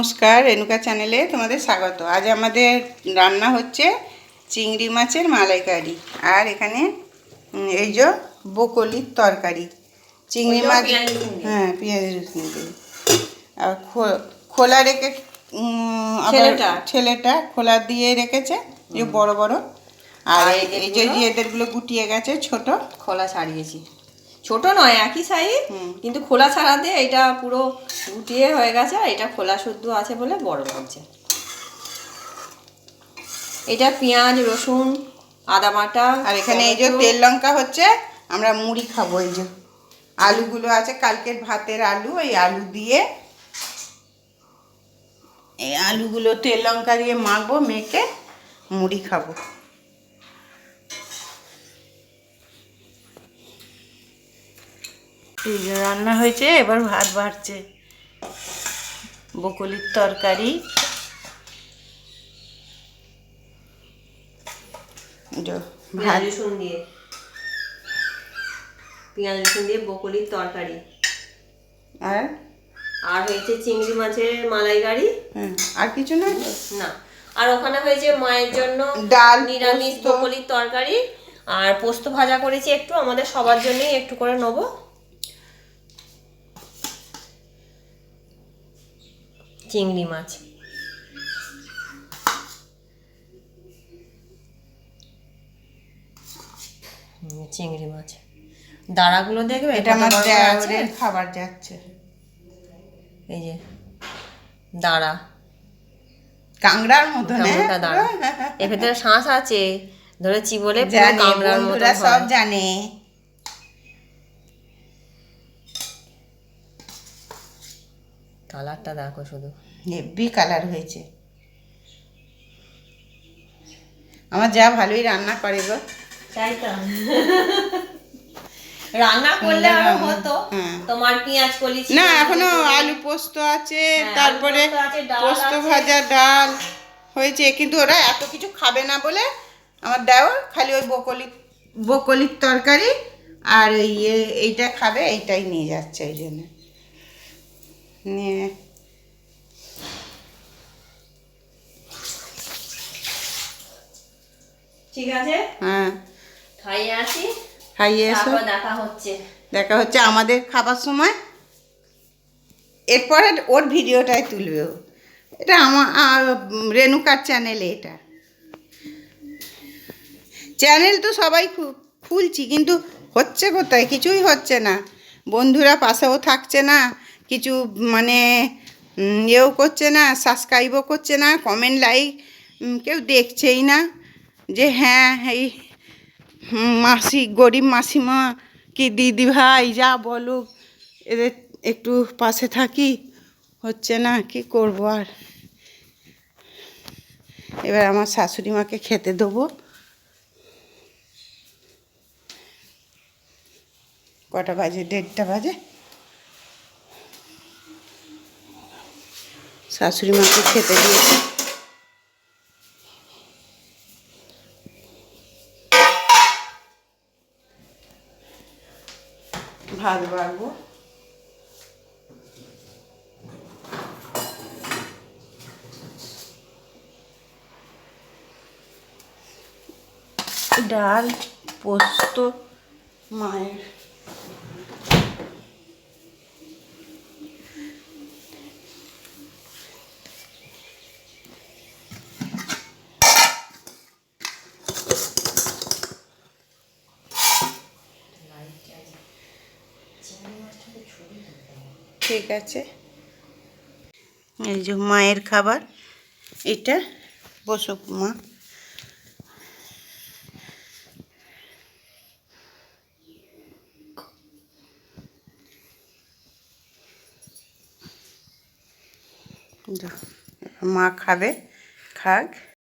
নমস্কার রেণুকা চ্যানেলে তোমাদের স্বাগত আজ আমাদের রান্না হচ্ছে চিংড়ি মাছের মালাইকারি আর এখানে এই যে বকলির তরকারি চিংড়ি মাছ। হ্যাঁ পেঁয়াজ রসুন দিয়ে আর খোলা রেখে ছেলেটা? ছেলেটা খোলা দিয়ে রেখেছে যে বড় বড় আর এই- যে? এদেরগুলো গুটিয়ে গেছে ছোট খোলা ছাড়িয়েছি ছোট নয় একই সাইজ। কিন্তু খোলা ছাড়াতে এটা পুরো গুটিয়ে হয়ে গেছে আর এটা খোলা শুদ্ধ আছে বলে বড় লাগছে এটা পেঁয়াজ রসুন আদা বাটা আর এখানে এই যে তেল লঙ্কা হচ্ছে আমরা মুড়ি খাব এই যে। আলুগুলো আছে কালকের ভাতের আলু এই আলু দিয়ে এই আলুগুলো তেল লঙ্কা দিয়ে মাখবো মেখে মুড়ি খাব। এই যে রান্না হয়েছে এবার ভাত বাড়ছে। বকুলির তরকারি। ভাত। রসুন দিয়ে। পেঁয়াজ রসুন দিয়ে বকলির তরকারি। আর? আর হয়েছে চিংড়ি মাছের মালাইকারি। আর কিছু না? না। আর ওখানে হয়েছে মায়ের জন্য ডাল নিরামিষ পোস্ত। তরকারি। আর পোস্ত ভাজা করেছি একটু আমাদের সবার জন্যই একটু করে নেব। চিংড়ি মাছ। চিংড়ি মাছ। দাঁড়াগুলো দেখবে? এটা আমার খাবার যাচ্ছে। এই যে দাঁড়া। কাংড়ার মতো দাঁড়া। এর ভেতরে শ্বাস আছে। ধরে চিবলে পুরো জানে মতো সব জানে। কালারটা দেখো শুধু। হেভি কালার হয়েছে। আমার যা ভালোই রান্না করে গো। তাই তো। রান্না করলে আরও হতো। হ্যাঁ। তোমার পেঁয়াজ কলি না এখনও আলু পোস্ত আছে হ্যাঁ, তারপরে পোস্ত। ভাজা ডাল হয়েছে কিন্তু ওরা এত কিছু খাবে না বলে আমার দেওর খালি ওই বকলি বকলির তরকারি আর ইয়ে এইটা খাবে এইটাই নিয়ে যাচ্ছে ওই জন্য। নিয়ে ঠিক আছে? হ্যাঁ। খাইয়ে আসি? খাইয়ে এসো। দেখা হচ্ছে। দেখা হচ্ছে আমাদের খাবার সময়। এরপরে ওর ভিডিওটাই তুলবে ও। এটা আমার রেণুকার চ্যানেলে এটা। চ্যানেল তো সবাই খুলছি কিন্তু হচ্ছে কোথায়? কিছুই হচ্ছে না। বন্ধুরা পাশেও থাকছে না। কিছু মানে ইয়েও করছে না সাবস্ক্রাইবও করছে না কমেন্ট লাইক কেউ দেখছেই না যে হ্যাঁ এই মাসি, গরিব মাসিমা কি দিদি ভাই, যা বলুক এদের একটু পাশে থাকি, হচ্ছে না, কি করব আর? এবার আমার শাশুড়ি মাকে খেতে দেবো। কটা বাজে? দেড়টা বাজে? শাশুড়ি মাকে খেতে দিয়েছি। ভাত বাড়বো। ডাল পোস্ত মায়ের। ঠিক আছে। এই যে মায়ের খাবার এটা বসুক মা। মা খাবে খাক।